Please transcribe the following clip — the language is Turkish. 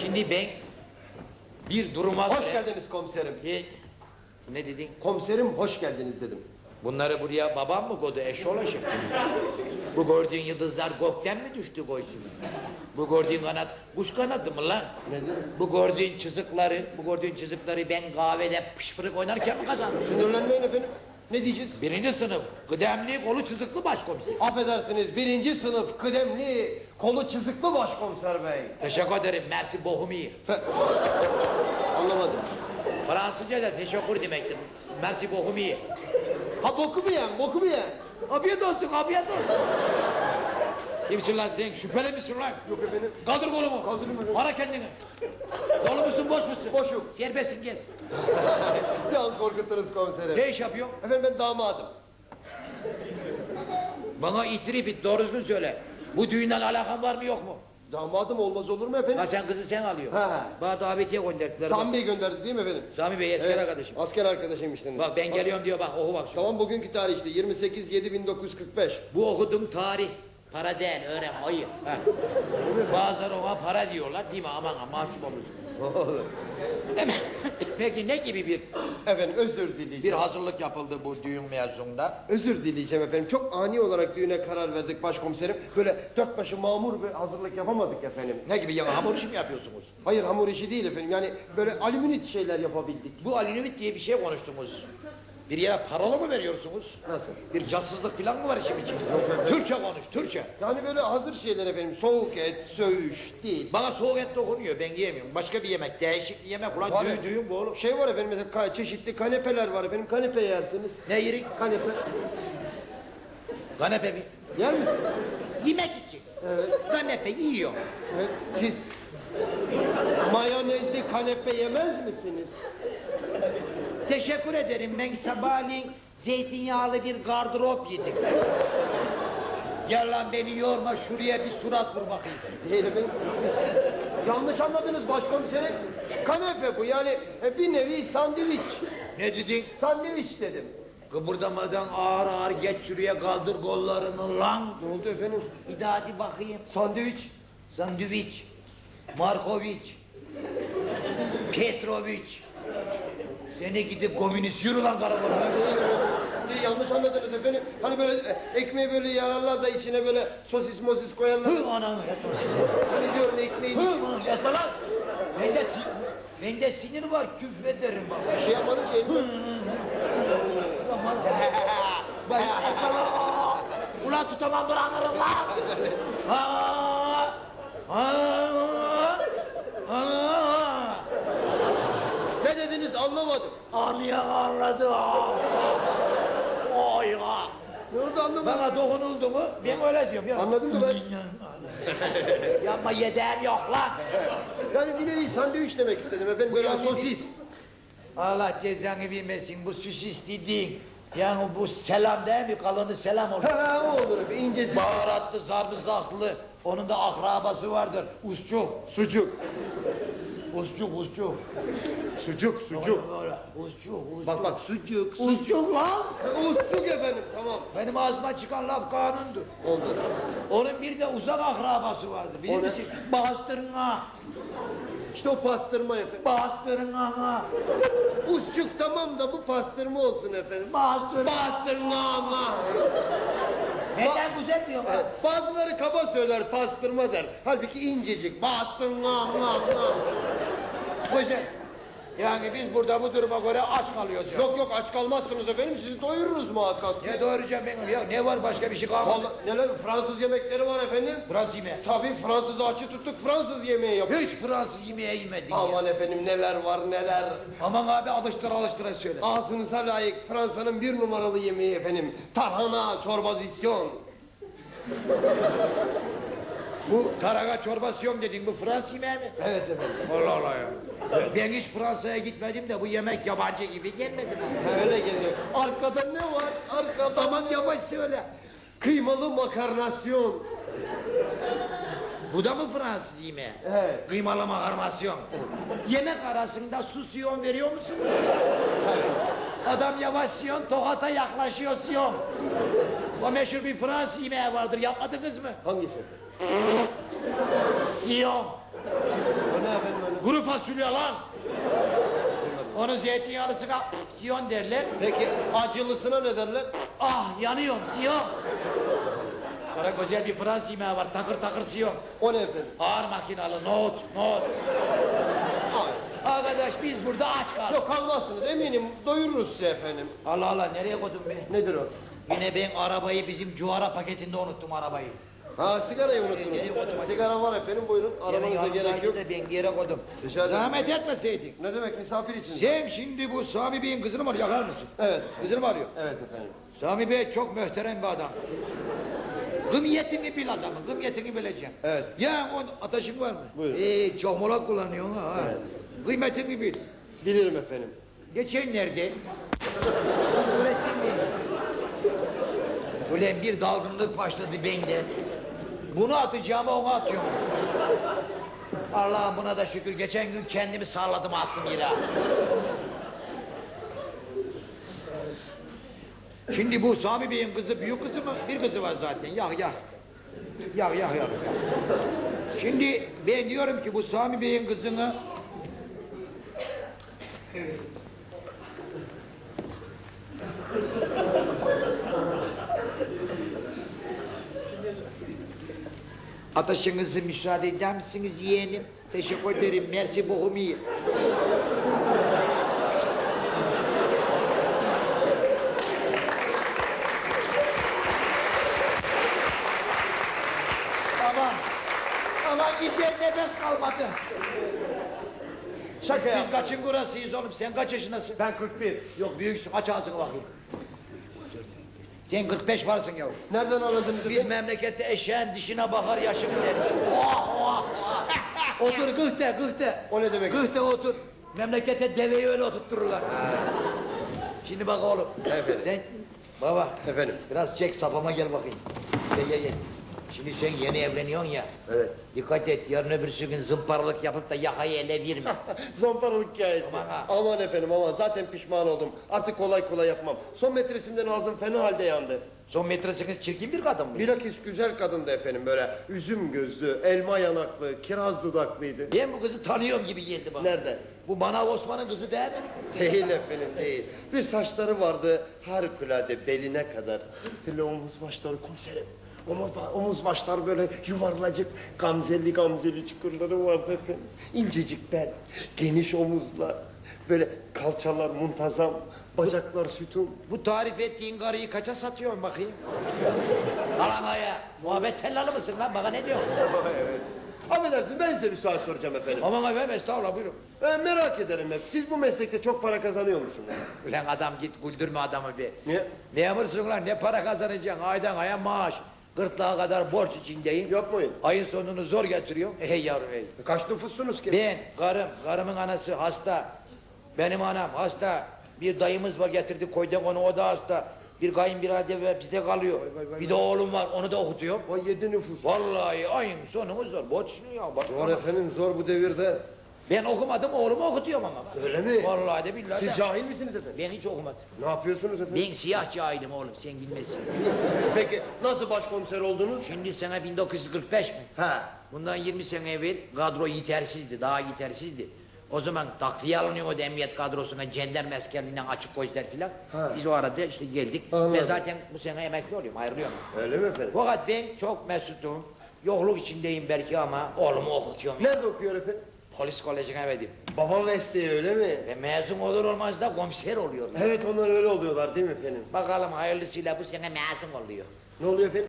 Şimdi ben bir duruma Hoş göre- geldiniz komiserim. E, ne dedin? Komiserim hoş geldiniz dedim. Bunları buraya babam mı koydu eşolaşım? Bu gördüğün yıldızlar gökten mi düştü koysun? Bu gördüğün kanat kuş kanadı mı lan? Nedir? Bu gördüğün çizikleri, bu gördüğün çizikleri ben kahvede pışpırık oynarken mi kazandım? Sinirlenmeyin efendim. Ne diyeceğiz? Birinci sınıf, kıdemli, kolu çizikli başkomiser. Affedersiniz birinci sınıf kıdemli kolu çizikli başkomiser bey. Teşekkür ederim, merci. Fe- Anlamadım. Fransızca da teşekkür demektir. Merci beaucoup. Ha boku mu yen, boku mu yen? Afiyet olsun, afiyet olsun. Kimsin lan sen? Şüpheli misin lan? Yok efendim. Kaldır kolumu. Kaldırayım efendim. Ara kendini. Dolu musun, boş musun? Boşum. Serbestsin gez. Bir an korkuttunuz komiserim. Ne iş yapıyorsun? Efendim ben damadım. Bana itiraf et, doğru düzgün söyle. Bu düğünden alakan var mı yok mu? Damadım olmaz olur mu efendim? Ha sen kızı sen alıyorsun. He. Bana davetiye gönderdiler. Sami Bey gönderdi değil mi efendim? Sami Bey eski Evet, arkadaşım. Asker arkadaşım işte. Bak ben geliyorum diyor bak oku bak şunu. Tamam bugünkü tarih işte 28 7 1945. Bu okuduğum tarih para değil öğren hayır. Ha. Bazıları ona para diyorlar değil mi aman aman mahcup olursun. Peki ne gibi bir efendim özür bir dileyeceğim. hazırlık yapıldı bu düğün mevzunda? Özür dileyeceğim efendim. Çok ani olarak düğüne karar verdik başkomiserim. Böyle dört başı mamur bir hazırlık yapamadık efendim. Ne gibi ya hamur işi mi yapıyorsunuz? Hayır hamur işi değil efendim. Yani böyle alüminit şeyler yapabildik. Bu alinimit diye bir şey konuştunuz. Bir yere paralı mı veriyorsunuz? Nasıl? Bir cansızlık falan mı var işin içinde? efendim. Türkçe konuş, Türkçe. Yani böyle hazır şeyler efendim. Soğuk et, söğüş değil. Bana soğuk et dokunuyor, ben yiyemiyorum. Başka bir yemek, değişik bir yemek. Ulan düğün, ya. düğün bu oğlum. Şey var efendim mesela ka- çeşitli kanepeler var efendim. Kanepe yersiniz. Ne yerik? Kanepe. Kanepe mi? Yer misiniz? Yemek için. Evet. Kanepe yiyor. evet. Siz mayonezli kanepe yemez misiniz? Teşekkür ederim. Ben sabahleyin zeytinyağlı bir gardırop yedim. Gel lan beni yorma şuraya bir surat vur bakayım. Değil efendim. Yanlış anladınız başkomiserim. Kanepe bu yani e, bir nevi sandviç. Ne dedin? Sandviç dedim. Kıpırdamadan ağır ağır geç şuraya kaldır kollarını lan. Ne oldu efendim? Bir daha hadi bakayım. Sandviç. Sandviç, Markoviç, Petroviç. Seni gidip komünist yürü lan karakola. Değil, yanlış anladınız efendim. Hani böyle e, ekmeği böyle yararlar da içine böyle sosis mosis koyarlar. Hı ananı yatma. Hani diyorum ekmeğin Hı içine ananı yatma lan. Bende, sin bende sinir var küfrederim bak. bir şey yapmadım ki. Ben yatma Ulan tutamam bırakırım lan. Ha, ha, ha. Ne dediniz anlamadım. Anlayan anladı ha. Oy ha. Oldu anlamadım. Bana dokunuldu mu ben öyle diyorum. Ya. Anladın mı ben? Yapma yedeğim yok lan. Yani bir nevi sandviç demek istedim efendim. Böyle sosis. Allah cezanı vermesin bu süsüs dediğin. Yani bu selam değil mi? Kalını selam olur. Ha o olur efendim. incesi. Baharatlı, sarımsaklı. Onun da akrabası vardır. Usçuk. Sucuk. Usçuk, usçuk. Sucuk, sucuk. Böyle, Usçuk, usçuk. Bak bak sucuk, sucuk. Usçuk lan. Uscuk efendim tamam. Benim ağzıma çıkan laf kanundur. Oldu. Onun bir de uzak akrabası vardı. Bilir misin? Bastırına. İşte o pastırma efendim. Bastırına. Uscuk tamam da bu pastırma olsun efendim. Bastırına. Pastırma ama. Neden güzel diyor bak. Bazıları kaba söyler pastırma der. Halbuki incecik. Pastırma ama. Güzel. Yani biz burada bu duruma göre aç kalıyoruz ya. Yok yok aç kalmazsınız efendim sizi doyururuz muhakkak. Ne doğuracağım benim ya? Ne var başka bir şey kalmadı? Vallahi neler Fransız yemekleri var efendim. Fransız yemeği. Tabii Fransız açı tuttuk Fransız yemeği yapıyoruz. Hiç Fransız yemeği yemedim ya. Aman efendim neler var neler. Aman abi alıştıra alıştıra söyle. Ağzınıza layık Fransa'nın bir numaralı yemeği efendim. Tarhana, çorbazisyon. Bu taraga çorbasyon dedin bu Fransız yemeği mi? Evet efendim. Allah Allah ya. Ben hiç Fransa'ya gitmedim de bu yemek yabancı gibi gelmedi bana. Ha, Öyle geliyor. Arkada ne var? Arkada Aman yavaş söyle. kıymalı makarnasyon. Bu da mı Fransız yemeği? Evet. Kıymalı makarnasyon. Yemek arasında susiyon veriyor musunuz? Adam yavaş yiyor, tokata yaklaşıyor siyon. O meşhur bir Fransız yemeği vardır, yapmadınız mı? Hangisi? Siyon. O ne fasulye lan. Onun zeytinyağlısına siyon derler. Peki acılısına ne derler? Ah yanıyorum siyon. Sonra güzel bir Fransız yemeği var takır takır siyon. O ne efendim? Ağır makinalı nohut nohut. Arkadaş biz burada aç kaldık. Yok kalmazsınız eminim doyururuz sizi efendim. Allah Allah nereye koydun be? Nedir o? Yine ben arabayı bizim cuara paketinde unuttum arabayı. Ha sigarayı unuttunuz. acaba? Sigara var efendim buyurun. Arabanıza gerek yok. da ben yere koydum. Rica ederim. Zahmet etmeseydin. Ne demek misafir için? Sen şimdi bu Sami Bey'in kızını mı yakar mısın? Evet. Kızını mı arıyor? Evet efendim. Sami Bey çok mühterem bir adam. Kımyetini bil adamın, kımyetini bileceksin. Evet. Ya o ateşin var mı? Buyurun. Ee, çoğmolak kullanıyorsun ha. Kıymetini bil. Bilirim efendim. Geçen nerede? Öğrettin mi? Ulan bir dalgınlık başladı bende. Bunu atacağıma onu atıyorum. Allah'ım buna da şükür. Geçen gün kendimi salladım attım yere. Şimdi bu Sami Bey'in kızı büyük kızı mı? Bir kızı var zaten. Yak yak. Yak yak yak. Şimdi ben diyorum ki bu Sami Bey'in kızını Ateşinizi müsaade eder misiniz yeğenim? Teşekkür ederim. Mersi bokum iyi. Aman. Aman gider nefes kalmadı. Şaka Biz yap. kaçın burasıyız oğlum? Sen kaç yaşındasın? Ben 41. Yok büyüksün. Aç ağzını bakayım. Sen 45 varsın yavrum. Nereden anladınız Biz efendim? memlekette eşeğin dişine bakar yaşını deriz. Oh, oh, oh. otur gıhte gıhte. O ne demek? Gıhte otur. Memlekette deveyi öyle oturttururlar. Şimdi bak oğlum. Evet. Sen baba Efendim. biraz çek sapama gel bakayım. Gel gel gel. Şimdi sen yeni evleniyorsun ya. Evet. Dikkat et yarın öbürsü gün zımparalık yapıp da yakayı ele verme. Zamparalık hikayesi. Aman ha. Aman efendim aman zaten pişman oldum. Artık kolay kolay yapmam. Son metresimden ağzım fena halde yandı. Son metresiniz çirkin bir kadın mı? Bilakis güzel kadındı efendim böyle üzüm gözlü, elma yanaklı, kiraz dudaklıydı. Ben bu kızı tanıyorum gibi geldi bana. Nerede? Bu bana Osman'ın kızı değil mi? Değil efendim değil. Bir saçları vardı harikulade beline kadar. Hele omuz başları komiserim. Omuz, omuz başlar böyle yuvarlacık gamzeli gamzeli çukurları vardı efendim. İncecik bel, geniş omuzlar, böyle kalçalar muntazam, bacaklar sütun. Bu tarif ettiğin karıyı kaça satıyorsun bakayım? Alamaya. Muhabbet tellalı mısın lan? Bana ne diyorsun? Affedersiniz ben size bir soru soracağım efendim. Aman efendim estağfurullah buyurun. Ben merak ederim hep. Siz bu meslekte çok para kazanıyor musunuz? Ulan adam git güldürme adamı bir. Niye? Memursun lan ne para kazanacaksın aydan aya maaş. Gırtlağa kadar borç içindeyim. Yapmayın. Ayın sonunu zor getiriyorum. Hey yavrum hey. Kaç nüfussunuz ki? Ben, karım, karımın anası hasta. Benim anam hasta. Bir dayımız var getirdik koyduk onu o da hasta. Bir kayınbirader var bizde kalıyor. bir de oğlum var onu da okutuyor. Vay yedi nüfus. Vallahi ayın sonu zor. Borç ya. Bak, Zor efendim zor bu devirde. Ben okumadım oğlumu okutuyorum ama. Öyle mi? Vallahi de billahi Siz de. cahil misiniz efendim? Ben hiç okumadım. Ne yapıyorsunuz efendim? Ben siyah cahilim oğlum sen bilmezsin. Peki nasıl başkomiser oldunuz? Şimdi sene 1945 mi? Ha. Bundan 20 sene evvel kadro yetersizdi, daha yetersizdi. O zaman takviye alınıyordu emniyet kadrosuna, jandarma askerliğinden açık gözler filan. Biz o arada işte geldik. Anladım. Ben zaten bu sene emekli oluyorum, ayrılıyorum. Öyle mi efendim? Fakat ben çok mesutum. Yokluk içindeyim belki ama oğlumu okutuyorum. Nerede okuyor efendim? Polis kolejine verdim. Baba mesleği öyle mi? Ve mezun olur olmaz da komiser oluyor. Evet onlar öyle oluyorlar değil mi efendim? Bakalım hayırlısıyla bu sene mezun oluyor. Ne oluyor efendim?